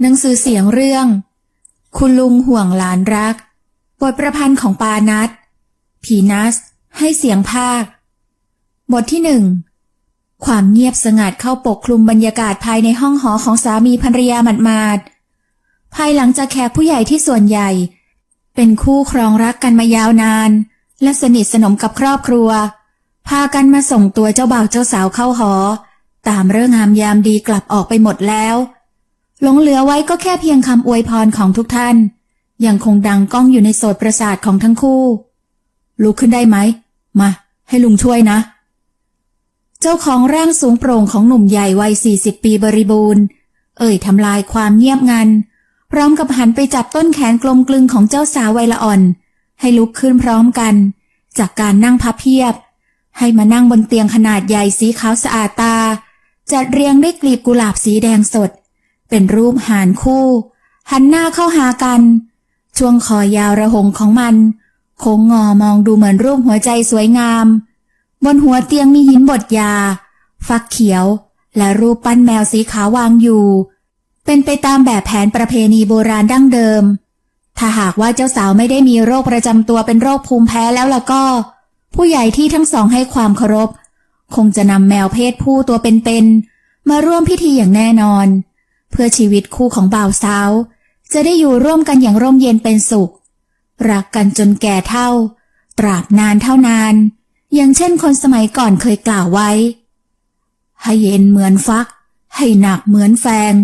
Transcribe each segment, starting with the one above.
หนังสือเสียงเรื่อง คุณลุงห่วงหลานรัก บทประพันธ์ของปานัทผีนัส ให้เสียงภาค บทที่หนึ่ง ความเงียบสงัดเข้าปกคลุมบรรยากาศภายในห้องหอของสามีภรรยาหมาดๆภายหลังจากแขกผู้ใหญ่ที่ส่วนใหญ่ เป็นคู่ครองรักกันมายาวนาน และสนิทสนมกับครอบครัว พากันมาส่งตัวเจ้าบ่าวเจ้าสาวเข้าหอ ตามเรื่องงามยามดีกลับออกไปหมดแล้ว หลงเหลือไว้ก็แค่เพียงคำอวยพรของทุกท่าน ยังคงดังก้องอยู่ในโสตประสาทของทั้งคู่ ลุกขึ้นได้ไหม มา ให้ลุงช่วยนะ เจ้าของร่างสูงโปร่งของหนุ่มใหญ่วัยสี่สิบปีบริบูรณ์ เอ่ยทำลายความเงียบงัน พร้อมกับหันไปจับต้นแขนกลมกลึงของเจ้าสาววัยละอ่อน ให้ลุกขึ้นพร้อมกัน จากการนั่งพับเพียบ ให้มานั่งบนเตียงขนาดใหญ่สีขาวสะอาดตา จัดเรียงด้วยกลีบกุหลาบสีแดงสด เป็นรูปหานคู่ หันหน้าเข้าหากัน ช่วงคอยาวระหงของมัน โค้งงอมองดูเหมือนรูปหัวใจสวยงาม บนหัวเตียงมีหินบดยา ฟักเขียว และรูปปั้นแมวสีขาววางอยู่ เป็นไปตามแบบแผนประเพณีโบราณดั้งเดิม ถ้าหากว่าเจ้าสาวไม่ได้มีโรคประจำตัวเป็นโรคภูมิแพ้แล้วล่ะก็ ผู้ใหญ่ที่ทั้งสองให้ความเคารพ คงจะนำแมวเพศผู้ตัวเป็นๆมาร่วมพิธีอย่างแน่นอน เพื่อชีวิตคู่ของบ่าวสาว จะได้อยู่ร่วมกันอย่างร่มเย็นเป็นสุข รักกันจนแก่เท่า ตราบนานเท่านาน อย่างเช่นคนสมัยก่อนเคยกล่าวไว้ ให้เย็นเหมือนฟัก ให้หนักเหมือนแฟง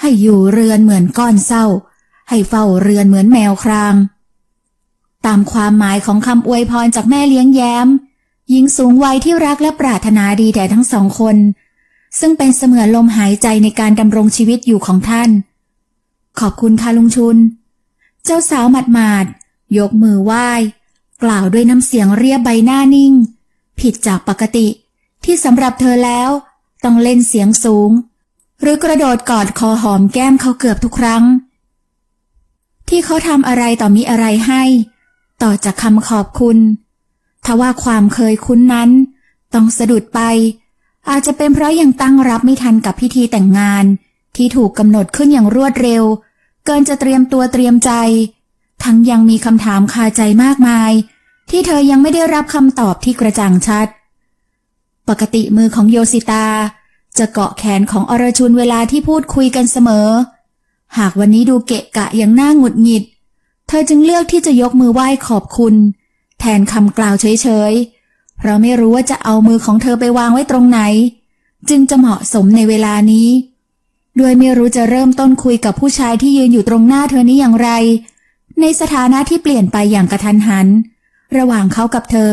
ให้อยู่เรือนเหมือนก้อนเศร้า ให้เฝ้าเรือนเหมือนแมวคราง ตามความหมายของคำอวยพรจากแม่เลี้ยงแย้ม หญิงสูงวัยที่รักและปรารถนาดีแด่ทั้งสองคน ซึ่งเป็นเสมือนลมหายใจในการดำรงชีวิตอยู่ของท่าน ขอบคุณค่ะลุงชุน เจ้าสาวหมัดหมาดๆยกมือไหว้ กล่าวด้วยน้ำเสียงเรียบใบหน้านิ่ง ผิดจากปกติที่สำหรับเธอแล้ว ต้องเล่นเสียงสูง หรือกระโดดกอดคอหอมแก้มเขาเกือบทุกครั้ง ที่เขาทำอะไรต่อมีอะไรให้ ต่อจากคำขอบคุณทว่าความเคยคุ้นนั้น ต้องสะดุดไป อาจจะเป็นเพราะยังตั้งรับไม่ทันกับพิธีแต่งงาน ที่ถูกกำหนดขึ้นอย่างรวดเร็ว เกินจะเตรียมตัวเตรียมใจ ทั้งยังมีคำถามคาใจมากมาย ที่เธอยังไม่ได้รับคำตอบที่กระจ่างชัด ปกติมือของโยสิตา จะเกาะแขนของอรชุนเวลาที่พูดคุยกันเสมอ หากวันนี้ดูเกะกะอย่างน่าหงุดหงิด เธอจึงเลือกที่จะยกมือไหว้ขอบคุณ แทนคำกล่าวเฉยๆ เพราะไม่รู้ว่าจะเอามือของเธอไปวางไว้ตรงไหน จึงจะเหมาะสมในเวลานี้ด้วยไม่รู้จะเริ่มต้นคุยกับผู้ชายที่ยืนอยู่ตรงหน้าเธอนี้อย่างไร ในสถานะที่เปลี่ยนไปอย่างกระทันหัน ระหว่างเขากับเธอ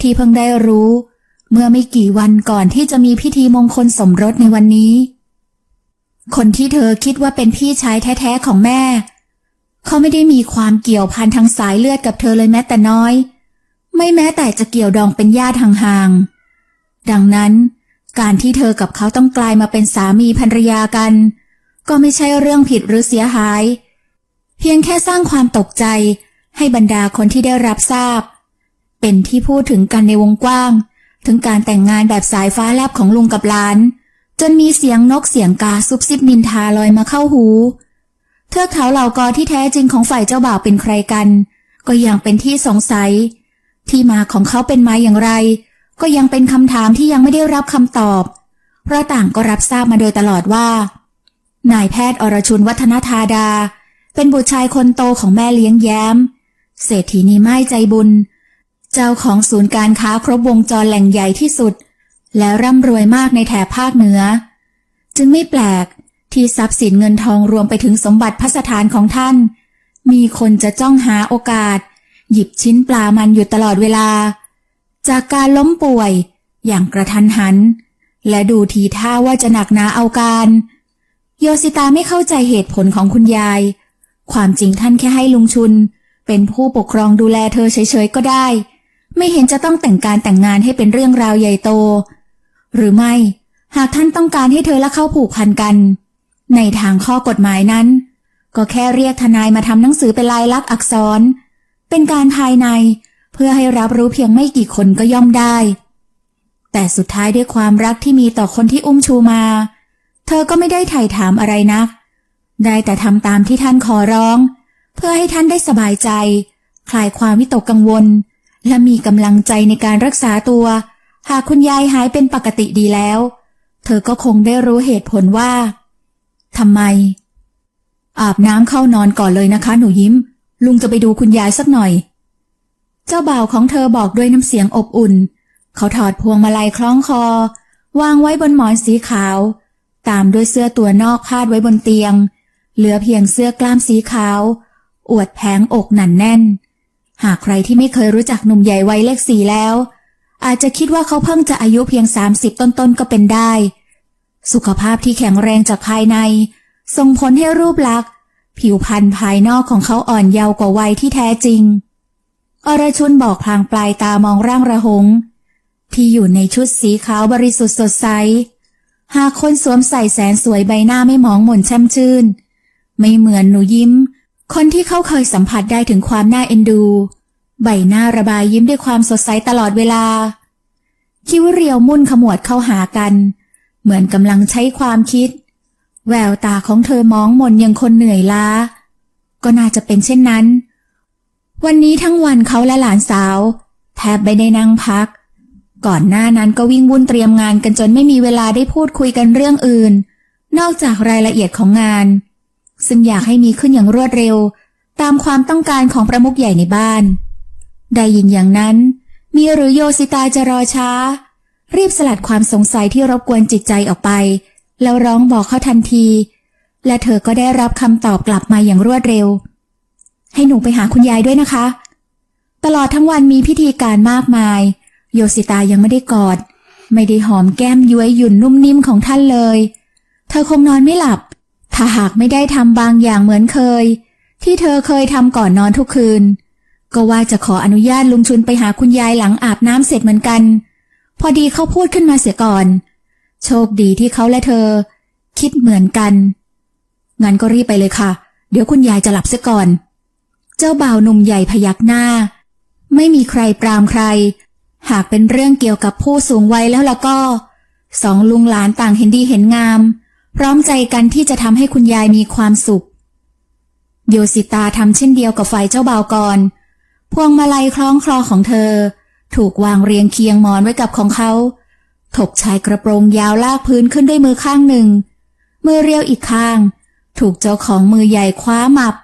ที่เพิ่งได้รู้ เมื่อไม่กี่วันก่อนที่จะมีพิธีมงคลสมรสในวันนี้ คนที่เธอคิดว่าเป็นพี่ชายแท้ๆของแม่ เขาไม่ได้มีความเกี่ยวพันทางสายเลือดกับเธอเลยแม้แต่น้อย ไม่แม้แต่จะเกี่ยวดองเป็นญาติห่างๆ ดังนั้น การที่เธอกับเขาต้องกลายมาเป็นสามีภรรยากัน ก็ไม่ใช่เรื่องผิดหรือเสียหาย เพียงแค่สร้างความตกใจให้บรรดาคนที่ได้รับทราบ เป็นที่พูดถึงกันในวงกว้าง ถึงการแต่งงานแบบสายฟ้าแลบของลุงกับหลาน จนมีเสียงนกเสียงกาซุบซิบนินทาลอยมาเข้าหู เทือกเขาเหล่ากอที่แท้จริงของฝ่ายเจ้าบ่าวเป็นใครกัน ก็ยังเป็นที่สงสัย ที่มาของเขาเป็นมาอย่างไร ก็ยังเป็นคำถามที่ยังไม่ได้รับคำตอบ เพราะต่างก็รับทราบมาโดยตลอดว่า นายแพทย์อรชุนวัฒนธาดา เป็นบุตรชายคนโตของแม่เลี้ยงแย้ม เศรษฐีนีไม้ใจบุญ เจ้าของศูนย์การค้าครบวงจรแหล่งใหญ่ที่สุด และร่ำรวยมากในแถบภาคเหนือ จึงไม่แปลกที่ทรัพย์สินเงินทองรวมไปถึงสมบัติพัสถานของท่าน มีคนจะจ้องหาโอกาส หยิบชิ้นปลามันอยู่ตลอดเวลา จากการล้มป่วย อย่างกระทันหัน และดูทีท่าว่าจะหนักหนาเอาการ โยสิตาไม่เข้าใจเหตุผลของคุณยาย ความจริงท่านแค่ให้ลุงชุน เป็นผู้ปกครองดูแลเธอเฉยๆก็ได้ ไม่เห็นจะต้องแต่งการแต่งงานให้เป็นเรื่องราวใหญ่โต หรือไม่ หากท่านต้องการให้เธอและเขาผูกพันกัน ในทางข้อกฎหมายนั้น ก็แค่เรียกทนายมาทำหนังสือเป็นลายลักษณ์อักษร เป็นการภายใน เพื่อให้รับรู้เพียงไม่กี่คนก็ย่อมได้ แต่สุดท้ายด้วยความรักที่มีต่อคนที่อุ้มชูมา เธอก็ไม่ได้ไถ่ถามอะไรนัก ได้แต่ทำตามที่ท่านขอร้อง เพื่อให้ท่านได้สบายใจ คลายความวิตกกังวล และมีกำลังใจในการรักษาตัว หากคุณยายหายเป็นปกติดีแล้ว เธอก็คงได้รู้เหตุผลว่าทำไม อาบน้ำเข้านอนก่อนเลยนะคะ หนูยิ้ม ลุงจะไปดูคุณยายสักหน่อย เจ้าบ่าวของเธอบอกด้วยน้ำเสียงอบอุ่น เขาถอดพวงมาลัยคล้องคอ วางไว้บนหมอนสีขาว ตามด้วยเสื้อตัวนอกพาดไว้บนเตียง เหลือเพียงเสื้อกล้ามสีขาว อวดแผงอกหนันแน่น หากใครที่ไม่เคยรู้จักหนุ่มใหญ่วัยเลขสี่แล้ว อาจจะคิดว่าเขาเพิ่งจะอายุเพียง30ต้นๆก็เป็นได้ สุขภาพที่แข็งแรงจากภายในส่งผลให้รูปลักษณ์ ผิวพรรณภายนอกของเขาอ่อนเยาว์กว่าวัยที่แท้จริง อรชุนบอกพลางปลายตามองร่างระหง ที่อยู่ในชุดสีขาวบริสุทธิ์สดใส หากคนสวมใส่แสนสวยใบหน้าไม่หมองหม่นแช่มชื่น ไม่เหมือนหนูยิ้ม คนที่เขาเคยสัมผัสได้ถึงความน่าเอ็นดู ใบหน้าระบายยิ้มด้วยความสดใสตลอดเวลา คิ้วเรียวมุ่นขมวดเข้าหากัน เหมือนกำลังใช้ความคิด แววตาของเธอมองมนยังคนเหนื่อยล้า ก็น่าจะเป็นเช่นนั้น วันนี้ทั้งวันเขาและหลานสาว แทบไม่ได้นั่งพัก ก่อนหน้านั้นก็วิ่งวุ่นเตรียมงานกันจนไม่มีเวลาได้พูดคุยกันเรื่องอื่น นอกจากรายละเอียดของงาน ซึ่งอยากให้มีขึ้นอย่างรวดเร็ว ตามความต้องการของประมุขใหญ่ในบ้าน ได้ยินอย่างนั้น มีหรือโยสิตาจะรอช้า รีบสลัดความสงสัยที่รบกวนจิตใจออกไป แล้วร้องบอกเขาทันที และเธอก็ได้รับคำตอบกลับมาอย่างรวดเร็ว ให้หนูไปหาคุณยายด้วยนะคะ ตลอดทั้งวันมีพิธีการมากมาย โยสิตายังไม่ได้กอด ไม่ได้หอมแก้มย้วยหยุ่นนุ่มนิ่มของท่านเลย เธอคงนอนไม่หลับ ถ้าหากไม่ได้ทำบางอย่างเหมือนเคย ที่เธอเคยทำก่อนนอนทุกคืน ก็ว่าจะขออนุญาตลุงชุนไปหาคุณยายหลังอาบน้ำเสร็จเหมือนกัน พอดีเขาพูดขึ้นมาเสียก่อน โชคดีที่เขาและเธอ คิดเหมือนกัน งั้นก็รีบไปเลยค่ะ เดี๋ยวคุณยายจะหลับเสียก่อน เจ้าบ่าวหนุ่มใหญ่พยักหน้า ไม่มีใครปรามใคร หากเป็นเรื่องเกี่ยวกับผู้สูงวัยแล้วล่ะก็ สองลุงหลานต่างเห็นดีเห็นงาม พร้อมใจกันที่จะทำให้คุณยายมีความสุข โยสิตาทำเช่นเดียวกับฝ่ายเจ้าบ่าวก่อน พวงมาลัยคล้องคลอของเธอ ถูกวางเรียงเคียงมอนไว้กับของเขา ถกชายกระโปรงยาวลากพื้นขึ้นด้วยมือข้างหนึ่ง มือเรียวอีกข้าง ถูกเจ้าของมือใหญ่คว้าหมับ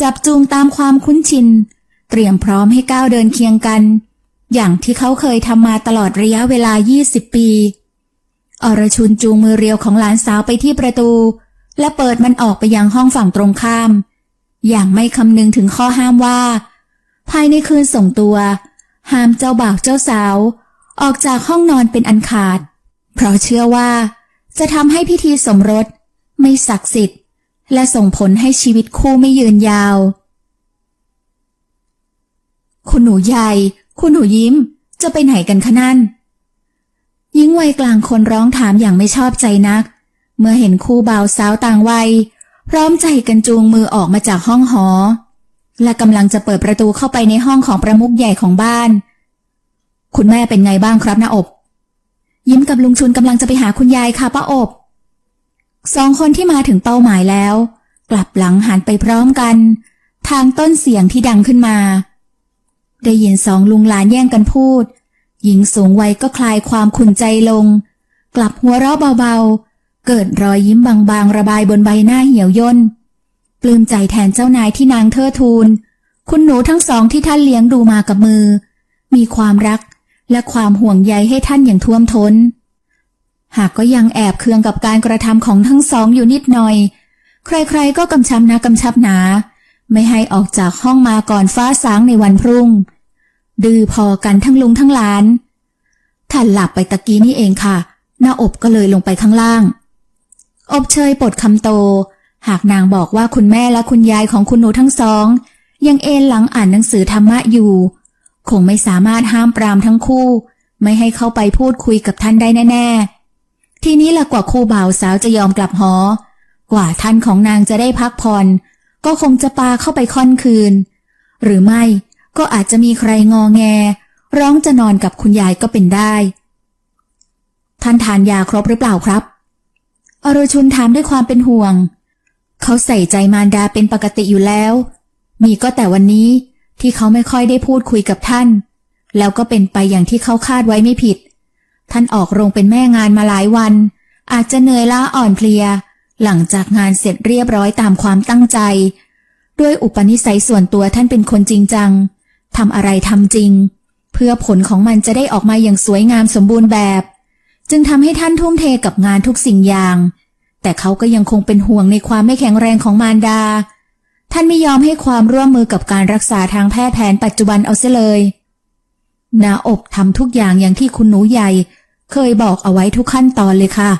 จับจูงตามความคุ้นชิน เตรียมพร้อมให้ก้าวเดินเคียงกัน อย่างที่เขาเคยทำมาตลอดระยะเวลา 20 ปี อรชุนจูงมือเรียวของหลานสาวไปที่ประตู และเปิดมันออกไปยังห้องฝั่งตรงข้าม อย่างไม่คำนึงถึงข้อห้ามว่า ภายในคืนส่งตัว ห้ามเจ้าบ่าวเจ้าสาว ออกจากห้องนอนเป็นอันขาด เพราะเชื่อว่า จะทำให้พิธีสมรส ไม่ศักดิ์สิทธิ์ และส่งผลให้ชีวิตคู่ไม่ยืนยาว คุณหนูใหญ่ คุณหนูยิ้ม จะไปไหนกันคะนั่นหญิงวัยกลางคนร้องถามอย่างไม่ชอบใจนัก เมื่อเห็นคู่บ่าวสาวต่างวัย พร้อมใจกันจูงมือออกมาจากห้องหอ และกำลังจะเปิดประตูเข้าไปในห้องของประมุขใหญ่ของบ้าน คุณแม่เป็นไงบ้างครับนาอบ ยิ้มกับลุงชุนกำลังจะไปหาคุณยายค่ะป้าอบ สองคนที่มาถึงเป้าหมายแล้ว กลับหลังหันไปพร้อมกัน ทางต้นเสียงที่ดังขึ้นมา ได้ยินสองลุงหลานแย่งกันพูด หญิงสูงวัยก็คลายความขุ่นใจลง กลับหัวเราะเบาๆ เกิดรอยยิ้มบางๆ ระบายบนใบหน้าเหี่ยวย่นปลื้มใจแทนเจ้านายที่นางเทิดทูนคุณหนูทั้งสองที่ท่านเลี้ยงดูมากับมือ มีความรัก และความห่วงใยให้ท่านอย่างท่วมทน้น หากก็ยังแอบเคืองกับการกระทำของทั้งสองอยู่นิดหน่อย ใครๆก็กำชับนะกำชับหนา ไม่ให้ออกจากห้องมาก่อนฟ้าสางในวันพรุ่ง ดื้อพอกันทั้งลุงทั้งหลาน ท่านหลับไปตะกี้นี่เองค่ะ หน้าอบก็เลยลงไปข้างล่าง อบเชยปลดคำโต หากนางบอกว่าคุณแม่และคุณยายของคุณหนูทั้งสอง ยังเอนหลังอ่านหนังสือธรรมะอยู่ คงไม่สามารถห้ามปรามทั้งคู่ ไม่ให้เข้าไปพูดคุยกับท่านได้แน่ ๆ ทีนี้ละกว่าคู่บ่าวสาวจะยอมกลับหอ กว่าท่านของนางจะได้พักผ่อน ก็คงจะปาเข้าไปค่อนคืน หรือไม่ก็อาจจะมีใครงอแง ร้องจะนอนกับคุณยายก็เป็นได้ ท่านทานยาครบหรือเปล่าครับ อรชุนถามด้วยความเป็นห่วง เขาใส่ใจมารดาเป็นปกติอยู่แล้ว มีก็แต่วันนี้ ที่เขาไม่ค่อยได้พูดคุยกับท่าน แล้วก็เป็นไปอย่างที่เขาคาดไว้ไม่ผิด ท่านออกโรงเป็นแม่งานมาหลายวัน อาจจะเหนื่อยล้าอ่อนเพลีย หลังจากงานเสร็จเรียบร้อยตามความตั้งใจ ด้วยอุปนิสัยส่วนตัวท่านเป็นคนจริงจังทำอะไรทำจริง เพื่อผลของมันจะได้ออกมาอย่างสวยงามสมบูรณ์แบบ จึงทำให้ท่านทุ่มเทกับงานทุกสิ่งอย่าง แต่เขาก็ยังคงเป็นห่วงในความไม่แข็งแรงของมารดา ท่านไม่ยอมให้ความร่วมมือกับการรักษาทางแพทย์แผนปัจจุบันเอาเสียเลยนาอบทำทุกอย่างอย่างที่คุณหนูใหญ่ เคยบอกเอาไว้ทุกขั้นตอนเลยค่ะ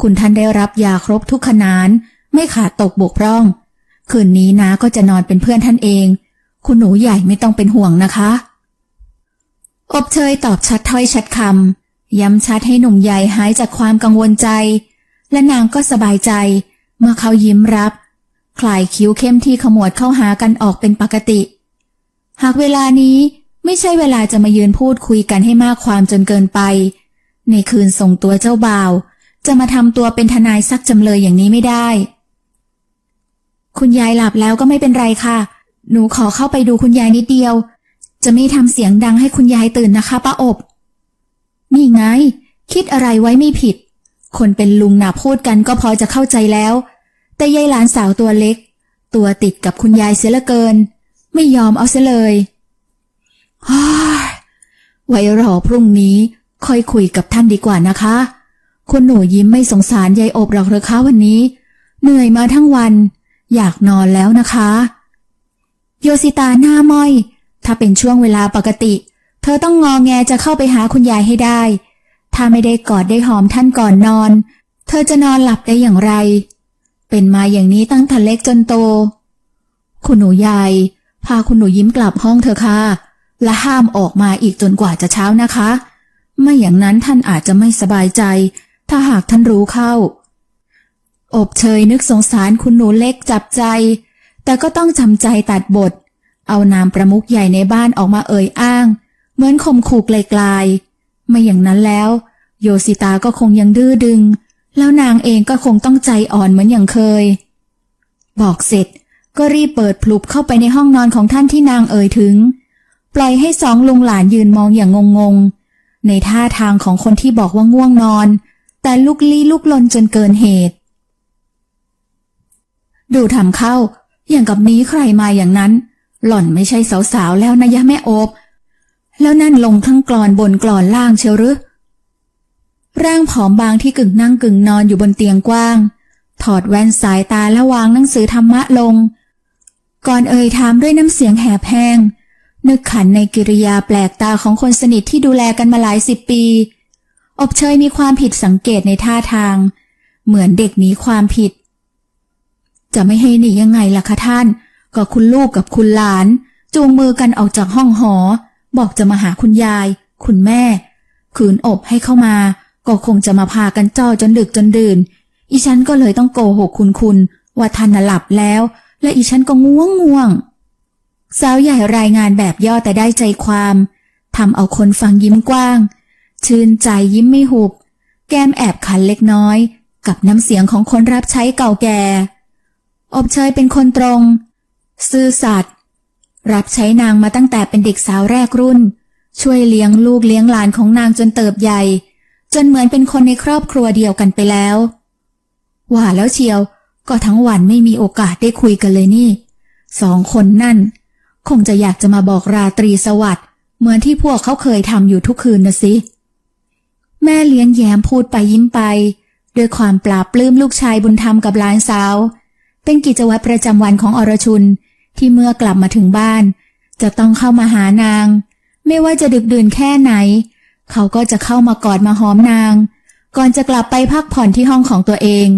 คุณท่านได้รับยาครบทุกขนาน ไม่ขาดตกบกพร่อง คืนนี้นาก็จะนอนเป็นเพื่อนท่านเอง คุณหนูใหญ่ไม่ต้องเป็นห่วงนะคะ อบเชยตอบชัดถ้อยชัดคำย้ำชัดให้หนุ่มใหญ่หายจากความกังวลใจ และนางก็สบายใจ เมื่อเขายิ้มรับ คลายคิ้วเข้มที่ขมวดเข้าหากันออกเป็นปกติ หากเวลานี้ไม่ใช่เวลาจะมายืนพูดคุยกันให้มากความจนเกินไป ในคืนส่งตัวเจ้าบ่าว จะมาทำตัวเป็นทนายซักจำเลยอย่างนี้ไม่ได้ คุณยายหลับแล้วก็ไม่เป็นไรค่ะ หนูขอเข้าไปดูคุณยายนิดเดียว จะไม่ทำเสียงดังให้คุณยายตื่นนะคะป้าอบ นี่ไง คิดอะไรไว้ไม่ผิด คนเป็นลุงน่ะพูดกันก็พอจะเข้าใจแล้ว แต่ยายหลานสาวตัวเล็ก ตัวติดกับคุณยายเสียเหลือเกิน ไม่ยอมเอาเสียเลยฮ่าไว้รอพรุ่งนี้ค่อยคุยกับท่านดีกว่านะคะ คุณหนูยิ้มไม่สงสารยายอบหรอกเหรอคะวันนี้ เหนื่อยมาทั้งวัน อยากนอนแล้วนะคะ โยสิตาหน้าม้อย ถ้าเป็นช่วงเวลาปกติ เธอต้องงอแงจะเข้าไปหาคุณยายให้ได้ ถ้าไม่ได้กอดได้หอมท่านก่อนนอน เธอจะนอนหลับได้อย่างไร เป็นมาอย่างนี้ตั้งแต่เล็กจนโต คุณหนูใหญ่พาคุณหนูยิ้มกลับห้องเธอะค่ะ และห้ามออกมาอีกจนกว่าจะเช้านะคะ ไม่อย่างนั้นท่านอาจจะไม่สบายใจ ถ้าหากท่านรู้เข้า อบเชยนึกสงสารคุณหนูเล็กจับใจ แต่ก็ต้องจำใจตัดบท เอานามประมุขใหญ่ในบ้านออกมาเอ่ยอ้าง เหมือนข่มขู่ไกลๆไม่อย่างนั้นแล้ว โยสิตาก็คงยังดื้อดึง แล้วนางเองก็คงต้องใจอ่อนเหมือนอย่างเคย บอกเสร็จก็รีบเปิดพลุบเข้าไปในห้องนอนของท่านที่นางเอ่ยถึง ปล่อยให้สองลุงหลานยืนมองอย่างงงๆ ในท่าทางของคนที่บอกว่าง่วงนอน แต่ลุกลี้ลุกลนจนเกินเหตุ ดูทำเข้า อย่างกับนี้ใครมาอย่างนั้น หล่อนไม่ใช่สาวๆแล้วนะยะแม่โอบ แล้วนั่นลงทั้งกรอนบนกรอนล่างเชียวหรือ ร่างผอมบางที่กึ่งนั่งกึ่งนอนอยู่บนเตียงกว้าง ถอดแว่นสายตาและวางหนังสือธรรมะลง ก่อนเอ่ยถามด้วยน้ำเสียงแหบแห้ง นึกขันในกิริยาแปลกตาของคนสนิทที่ดูแลกันมาหลายสิบปี อบเชยมีความผิดสังเกตในท่าทาง เหมือนเด็กหนีความผิด จะไม่ให้หนียังไงล่ะคะท่าน ก็คุณลูกกับคุณหลาน จูงมือกันออกจากห้องหอ บอกจะมาหาคุณยาย คุณแม่ขืนอบให้เข้ามา ก็คงจะมาพากันจ้อจนดึกจนดื่น อีฉันก็เลยต้องโกหกคุณคุณว่าท่านหลับแล้ว และอีฉันก็ง่วงง่วงสาวใหญ่รายงานแบบย่อแต่ได้ใจความทำเอาคนฟังยิ้มกว้าง ชื่นใจยิ้มไม่หุบ แก้มแอบขันเล็กน้อย กับน้ำเสียงของคนรับใช้เก่าแก่ อบเชยเป็นคนตรง ซื่อสัตย์รับใช้นางมาตั้งแต่เป็นเด็กสาวแรกรุ่น ช่วยเลี้ยงลูกเลี้ยงหลานของนางจนเติบใหญ่ จนเหมือนเป็นคนในครอบครัวเดียวกันไปแล้ว ว่าแล้วเชียว ก็ทั้งวันไม่มีโอกาสได้คุยกันเลยนี่ สองคนนั่น คงจะอยากจะมาบอกราตรีสวัสดิ์เหมือนที่พวกเขาเคยทำอยู่ทุกคืนนะสิ แม่เลี้ยงแย้มพูดไปยิ้มไป ด้วยความปราบปลื้มลูกชายบุญธรรมกับหลานสาว เป็นกิจวัตรประจำวันของอรชุนที่เมื่อกลับมาถึงบ้าน จะต้องเข้ามาหานาง ไม่ว่าจะดึกดื่นแค่ไหน เขาก็จะเข้ามากอดมาหอมนาง ก่อนจะกลับไปพักผ่อนที่ห้องของตัวเอง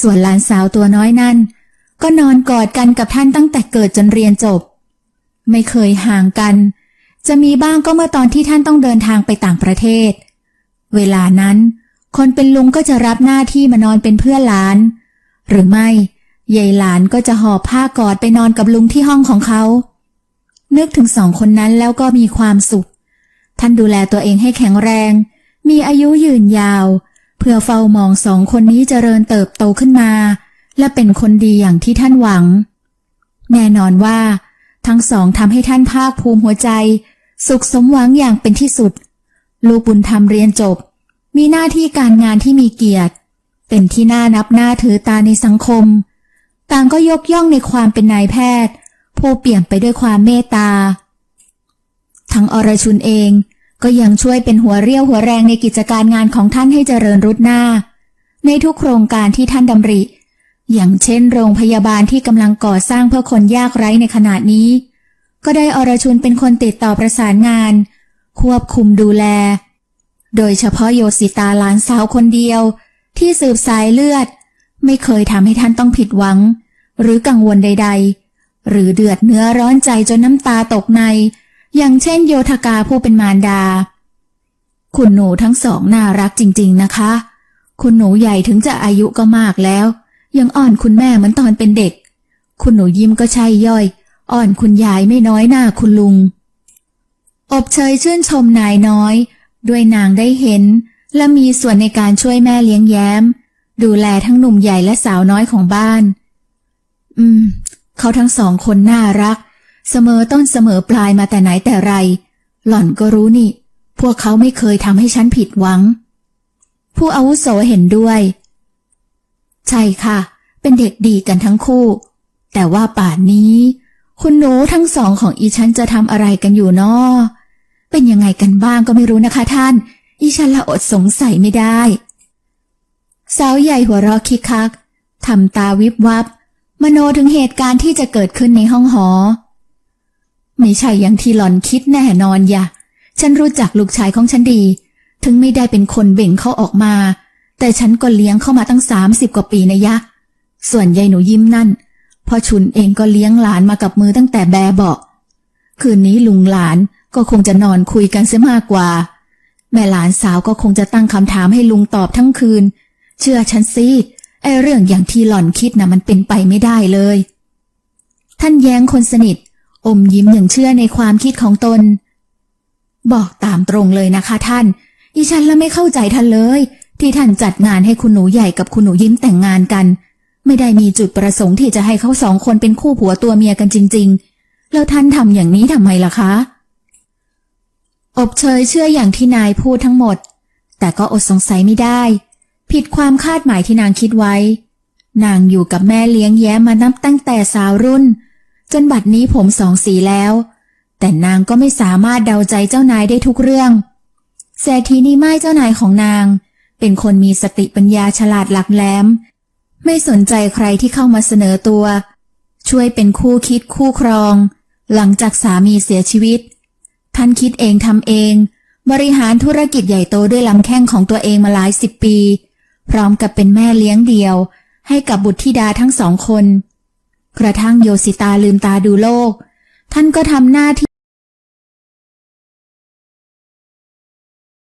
ส่วนหลานสาวตัวน้อยนั่น ก็นอนกอดกันกับท่านตั้งแต่เกิดจนเรียนจบ ไม่เคยห่างกัน จะมีบ้างก็เมื่อตอนที่ท่านต้องเดินทางไปต่างประเทศ เวลานั้น คนเป็นลุงก็จะรับหน้าที่มานอนเป็นเพื่อนหลาน หรือไม่ยายหลานก็จะหอบผ้ากอดไปนอนกับลุงที่ห้องของเขา นึกถึงสองคนนั้นแล้วก็มีความสุข ท่านดูแลตัวเองให้แข็งแรง มีอายุยืนยาว เพื่อเฝ้ามองสองคนนี้เจริญเติบโตขึ้นมา และเป็นคนดีอย่างที่ท่านหวัง แน่นอนว่า ทั้งสองทำให้ท่านภาคภูมิหัวใจ สุขสมหวังอย่างเป็นที่สุด ลูกบุญธรรมเรียนจบ มีหน้าที่การงานที่มีเกียรติ เป็นที่น่านับหน้าถือตาในสังคม ต่างก็ยกย่องในความเป็นนายแพทย์ ผู้เปี่ยมไปด้วยความเมตตา ทั้งอรชุนเอง ก็ยังช่วยเป็นหัวเรี่ยวหัวแรงในกิจการงานของท่านให้เจริญรุดหน้า ในทุกโครงการที่ท่านดำริ อย่างเช่น โรงพยาบาลที่กำลังก่อสร้างเพื่อคนยากไร้ในขณะนี้ ก็ได้อรชุนเป็นคนติดต่อประสานงาน ควบคุมดูแล โดยเฉพาะโยสิตาหลานสาวคนเดียว ที่สืบสายเลือด ไม่เคยทำให้ท่านต้องผิดหวัง หรือกังวลใด ๆ หรือเดือดเนื้อร้อนใจจนน้ำตาตกใน อย่างเช่นโยธกาผู้เป็นมารดา คุณหนูทั้งสองน่ารักจริง ๆนะคะ คุณหนูใหญ่ถึงจะอายุก็มากแล้ว ยังอ่อนคุณแม่เหมือนตอนเป็นเด็ก คุณหนูยิ้มก็ใช่ย่อย อ่อนคุณยายไม่น้อยหน้าคุณลุง อบเชยชื่นชมนายน้อย ด้วยนางได้เห็น และมีส่วนในการช่วยแม่เลี้ยงแย้ม ดูแลทั้งหนุ่มใหญ่และสาวน้อยของบ้าน อืม เขาทั้งสองคนน่ารัก เสมอต้นเสมอปลายมาแต่ไหนแต่ไร หล่อนก็รู้นี่ พวกเขาไม่เคยทำให้ฉันผิดหวัง ผู้อาวุโสเห็นด้วย ใช่ค่ะ เป็นเด็กดีกันทั้งคู่ แต่ว่าป่านนี้ คุณหนูทั้งสองของอีฉันจะทำอะไรกันอยู่นอเป็นยังไงกันบ้างก็ไม่รู้นะคะ ท่าน อีฉันละอดสงสัยไม่ได้สาวใหญ่หัวเราะคิกคักทำตาวิบวับ มโนถึงเหตุการณ์ที่จะเกิดขึ้นในห้องหอ ไม่ใช่อย่างที่หล่อนคิดแน่นอนอย่าฉันรู้จักลูกชายของฉันดี ถึงไม่ได้เป็นคนเบ่งเขาออกมา แต่ฉันก็เลี้ยงเข้ามาตั้งสามสิบกว่าปีนะยะ ส่วนยายหนูยิ้มนั่นพ่อชุนเองก็เลี้ยงหลานมากับมือตั้งแต่แบเบาะคืนนี้ลุงหลานก็คงจะนอนคุยกันเสียมากกว่า แม่หลานสาวก็คงจะตั้งคำถามให้ลุงตอบทั้งคืน เชื่อฉันสิไอ้เรื่องอย่างที่หล่อนคิดนะมันเป็นไปไม่ได้เลย ท่านแย้งคนสนิท อมยิ้มอย่างเชื่อในความคิดของตน บอกตามตรงเลยนะคะท่านอีฉันละไม่เข้าใจท่านเลย ที่ท่านจัดงานให้คุณหนูใหญ่กับคุณหนูยิ้มแต่งงานกัน ไม่ได้มีจุดประสงค์ที่จะให้เขาสองคนเป็นคู่ผัวตัวเมียกันจริง ๆ แล้วท่านทำอย่างนี้ทำไมล่ะคะ อบเชยเชื่ออย่างที่นายพูดทั้งหมด แต่ก็อดสงสัยไม่ได้ ผิดความคาดหมายที่นางคิดไว้ นางอยู่กับแม่เลี้ยงแย้มมานับตั้งแต่สาวรุ่น จนบัดนี้ผมสองสีแล้ว แต่นางก็ไม่สามารถเดาใจเจ้านายได้ทุกเรื่องเศรษฐีนีไม้เจ้านายของนาง เป็นคนมีสติปัญญาฉลาดหลักแหลม ไม่สนใจใครที่เข้ามาเสนอตัว ช่วยเป็นคู่คิดคู่ครอง หลังจากสามีเสียชีวิต ท่านคิดเองทำเอง บริหารธุรกิจใหญ่โตด้วยลำแข้งของตัวเองมาหลายสิบปี พร้อมกับเป็นแม่เลี้ยงเดียว ให้กับบุตรธิดาทั้งสองคน กระทั่งโยสิตาลืมตาดูโลก ท่านก็ทำหน้าที่